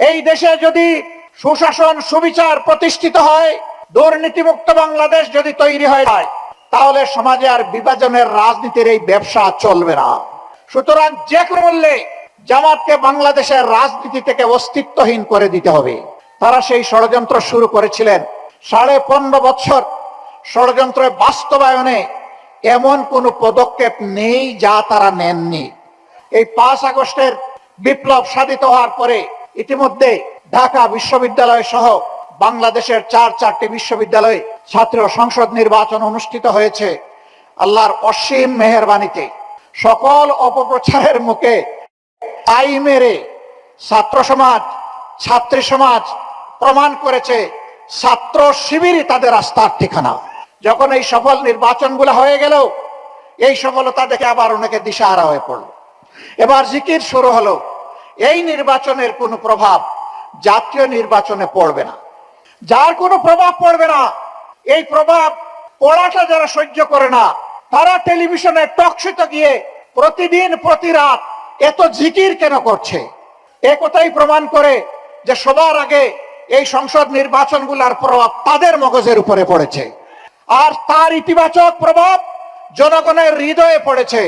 এই দেশে যদি সুশাসন, সুবিচার প্রতিষ্ঠিত হয়, দুর্নীতিমুক্ত বাংলাদেশ যদি তৈরি হয় তাহলে সমাজে আর বিভাজনের রাজনীতির এই ব্যবসা চলবে না। সুতরাং যে কোনো মূল্যে জামাতকে বাংলাদেশের রাজনীতি থেকে অস্তিত্বহীন করে দিতে হবে। তারা সেই ষড়যন্ত্র শুরু করেছিলেন সাড়ে পনেরো বছর ষড়যন্ত্র বাস্তবায়নে। এমন কোন পদক্ষেপ নেই যা তারা নেননি। এই পাঁচ আগস্টের বিপ্লব সাধিত হওয়ার পরে ইতিমধ্যে ঢাকা বিশ্ববিদ্যালয় সহ বাংলাদেশের চার চারটি বিশ্ববিদ্যালয়ে ছাত্র সংসদ নির্বাচন অনুষ্ঠিত হয়েছে। আল্লাহর অসীম মেহরবানিতে সকল অপপ্রচারের মুখে আই মেরে ছাত্র সমাজ, ছাত্রী সমাজ প্রমাণ করেছে ছাত্র শিবিরই তাদের রাস্তার ঠিকানা। যখন এই সফল নির্বাচনগুলো হয়ে গেল, এই সফলতা দেখে আবার অনেকে দিশাহারা হয়ে পড়ল। এবার জিকির শুরু হলো। এই নির্বাচনের কোনো প্রভাব জাতীয় নির্বাচনে পড়বে না। যার কোনো প্রভাব পড়বে না, এই প্রভাব পড়াটা যারা সহ্য করে না, তারা টেলিভিশনে টকশিতে গিয়ে প্রতিদিন প্রতি রাত এত জিকির কেন করছে? এ কথাই প্রমাণ করে যে সবার আগে এই সংসদ নির্বাচনগুলোর প্রভাব তাদের মগজের উপরে পড়েছে। আর তার ইতিবাচক প্রভাব জনগণের হৃদয়ে পড়েছে।